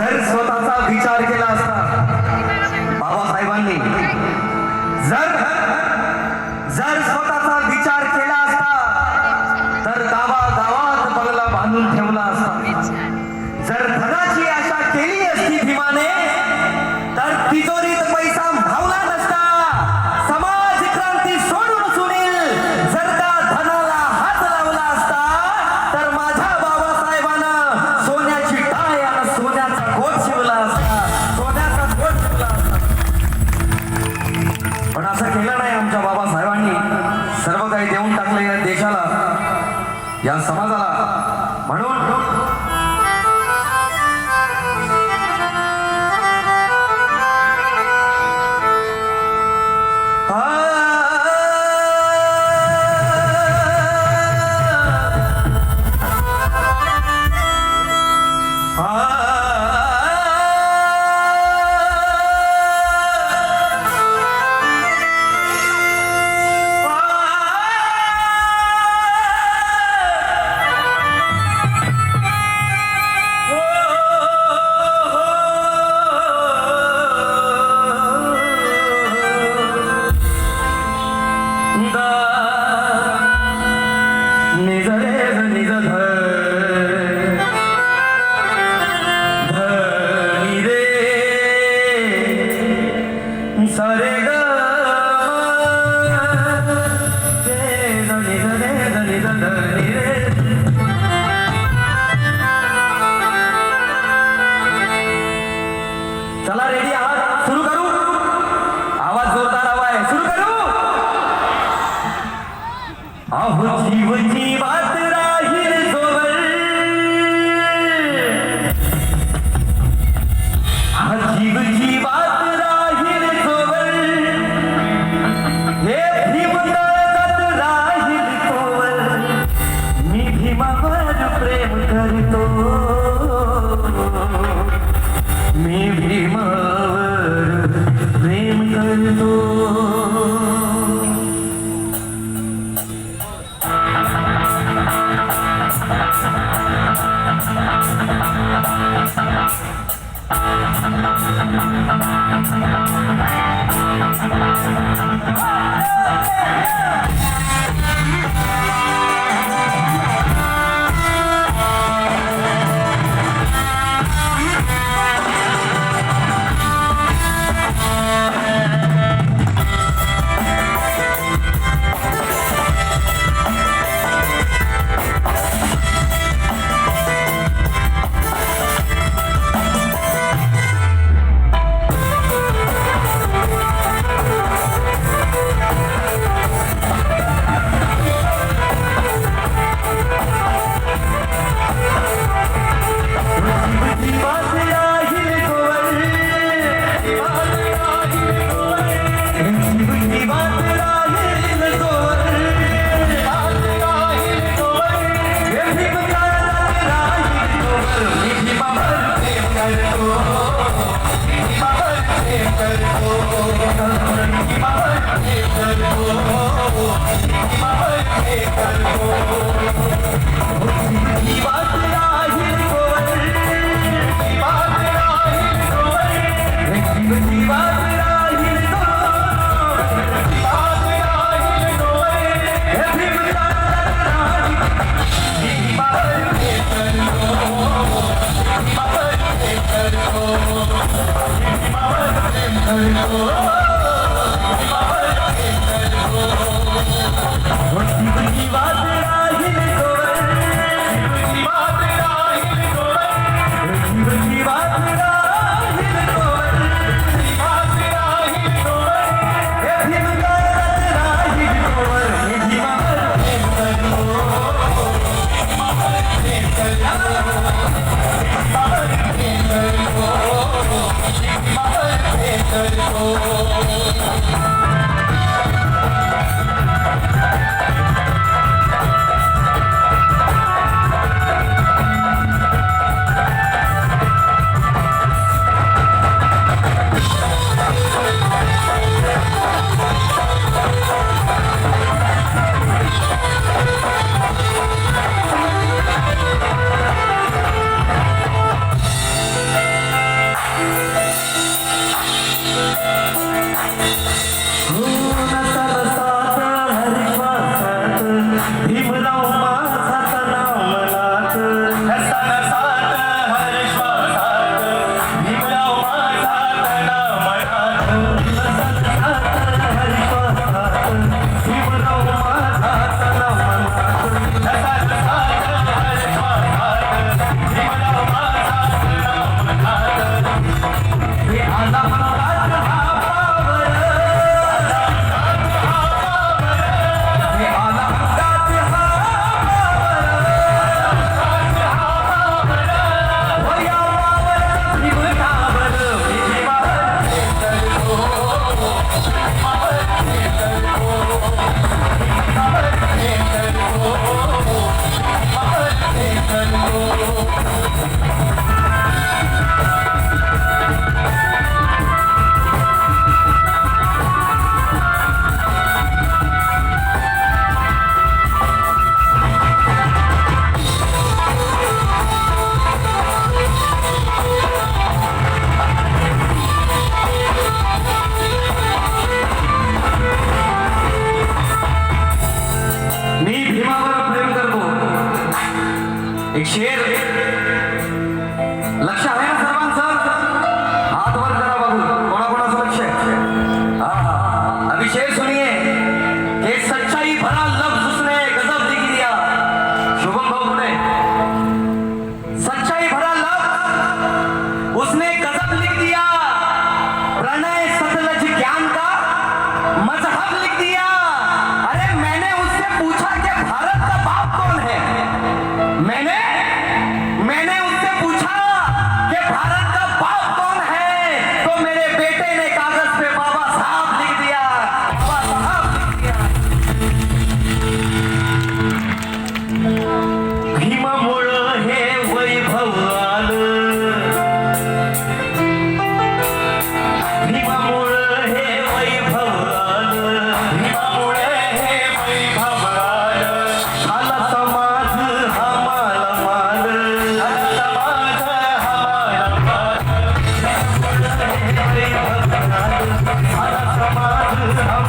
जर स्वतःचा विचार केला असता बाबासाहेबांनी जर जर स्वतःचा विचार केला Sare ഉയർന്നു I'm झाला समाज हा